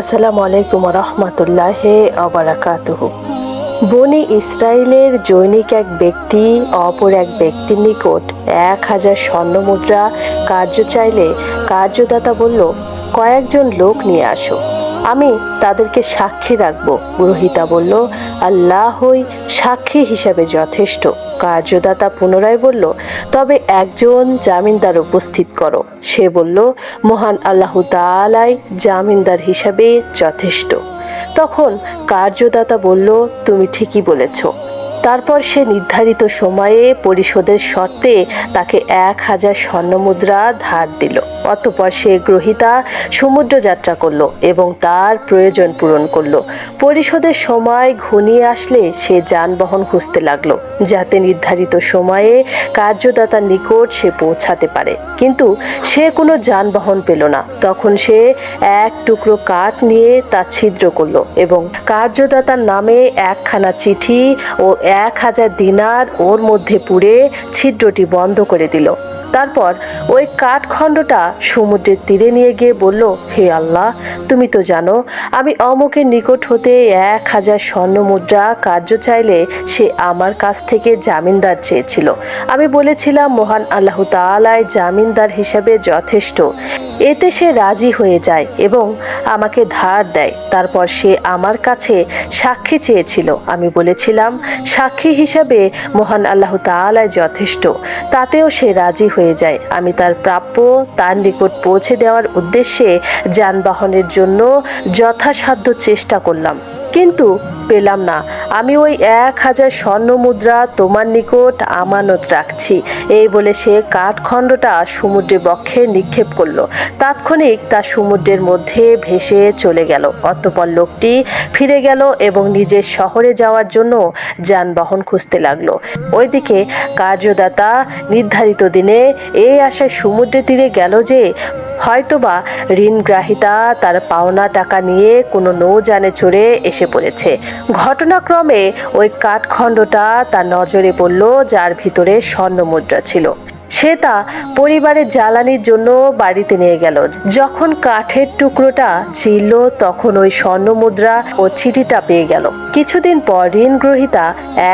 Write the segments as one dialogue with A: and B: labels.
A: আসসালামু আলাইকুম রহমতুল্লাহ অবরাকাতুহ বনি ইসরায়েলের জৈনিক এক ব্যক্তি, অপর এক ব্যক্তির নিকট এক হাজার স্বর্ণ মুদ্রা কার্য চাইলে কার্যদাতা বলল, কয়েকজন লোক নিয়ে আসো। আমি তাদেরকে সাক্ষী রাখব। পুরোহিতা বলল আল্লাহ হই সাক্ষী হিসাবে যথেষ্ট। কার্যদাতা পুনরায় বলল, তবে একজন জামিনদার উপস্থিত করো। সে বলল, মহান আল্লাহ তালাই জামিনদার হিসাবে যথেষ্ট। তখন কার্যদাতা বলল, তুমি ঠিকই বলেছ। তারপর সে নির্ধারিত সময়ে পরিশোধের শর্তে তাকে এক হাজার স্বর্ণমুদ্রা ধার দিল। অতপর সে গ্রহিতা সমুদ্র যাত্রা করল এবং তার প্রয়োজন পূরণ করল। পরিশোধের সময় ঘনিয়ে আসলে সে যানবাহন খুঁজতে লাগল, যাতে নির্ধারিত সময়ে কার্যদাতার নিকট সে পৌঁছাতে পারে। কিন্তু সে কোনো যানবাহন পেল না। তখন সে এক টুকরো কাঠ নিয়ে তা ছিদ্র করল এবং কার্যদাতার নামে একখানা চিঠি ও এক হাজার দিনার ওর মধ্যে পুড়ে ছিদ্রটি বন্ধ করে দিল। তারপর ওই কাঠখণ্ডটা সমুদ্রের তীরে নিয়ে গিয়ে বলল, হে আল্লাহ, তুমি তো জানো, আমি অমুকের নিকট হতে এক হাজার স্বর্ণ মুদ্রা কার্য চাইলে সে আমার কাছ থেকে জামিনদার চেয়েছিল। আমি বলেছিলাম, মহান আল্লাহ তালায় জামিনদার হিসাবে যথেষ্ট। এতে সে রাজি হয়ে যায় এবং আমাকে ধার দেয়। তারপর সে আমার কাছে সাক্ষী চেয়েছিল। আমি বলেছিলাম, সাক্ষী হিসাবে মহান আল্লাহ তালায় যথেষ্ট। তাতেও সে রাজি হয়ে যায়। আমি তার প্রাপ্য, তার নিকট পৌঁছে দেওয়ার উদ্দেশ্যে যানবাহনের জন্য যথাসাধ্য চেষ্টা করলাম। কিন্তু পেলাম না। আমি ওই এক হাজার স্বর্ণ মুদ্রা তোমার নিকট আমানত রাখছি। এই বলে সে কাঠখণ্ডটা সমুদ্রে বক্ষে নিক্ষেপ করল। তাৎক্ষণিক তা সমুদ্রের মধ্যে ভেসে চলে গেল। অতপর লোকটি ফিরে গেল এবং নিজের শহরে যাওয়ার জন্য যানবাহন খুঁজতে লাগল। ওইদিকে কার্যদাতা নির্ধারিত দিনে এই আশায় সমুদ্রের তীরে গেল যে হয়তোবা ঋণগ্রাহিতা তার পাওনা টাকা নিয়ে কোনো নৌজানে চড়ে এসে পড়েছে। ঘটনাক্রমে ওই কাঠখণ্ডটা তার নজরে পড়ল, যার ভিতরে স্বর্ণ মুদ্রা ছিল। সে তা পরিবারের জ্বালানির জন্য বাড়িতে নিয়ে গেল। যখন কাঠের টুকরোটা ছিল, তখন ওই স্বর্ণ মুদ্রা ও চিঠিটা পেয়ে গেল। কিছুদিন পর ঋণ গ্রহিতা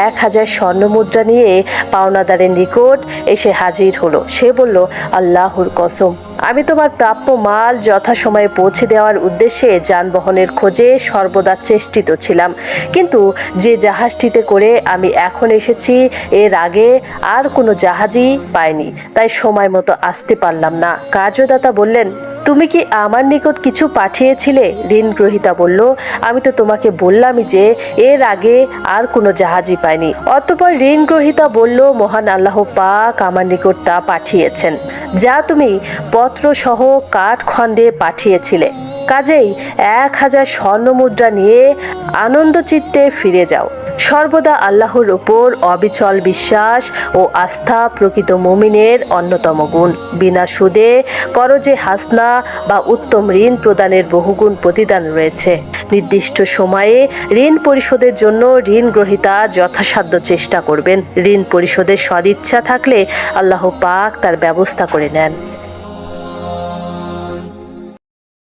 A: এক হাজার স্বর্ণ মুদ্রা নিয়ে পাওনাদারের নিকট এসে হাজির হলো। সে বলল, আল্লাহর কসম। আমি তোমার প্রাপ্য মাল যথাসময়ে পৌঁছে দেওয়ার উদ্দেশ্যে যানবাহনের খোঁজে সর্বদা চেষ্টিত ছিলাম। কিন্তু যে জাহাজটিতে করে আমি এখন এসেছি, এর আগে আর কোনো জাহাজই পাইনি। তাই সময় মতো আসতে পারলাম না। কার্যদাতা বললেন, তুমি কি আমার নিকট কিছু পাঠিয়েছিলে? ঋণ গ্রহিতা বলল, আমি তো তোমাকে বললামই যে, এর আগে আর কোনো জাহাজই পাইনি। অতপর ঋণ গ্রহিতা বলল, মহান আল্লাহ পাক আমার নিকট তা পাঠিয়েছেন। যা তুমি পত্র সহ কাঠ খণ্ডে পাঠিয়েছিলে। কাজেই এক হাজার স্বর্ণ মুদ্রা নিয়ে আনন্দ চিত্তে ফিরে যাও। সর্বদা আল্লাহর ওপর অবিচল বিশ্বাস ও আস্থা প্রকৃত মুমিনের অন্যতম গুণ। বিনা সুদে করজে হাসনা বা উত্তম ঋণ প্রদানের বহুগুণ প্রতিদান রয়েছে। নির্দিষ্ট সময়ে ঋণ পরিশোধের জন্য ঋণ গ্রহিতা যথাসাধ্য চেষ্টা করবেন। ঋণ পরিশোধের সদিচ্ছা থাকলে আল্লাহ পাক তার ব্যবস্থা করে নেন।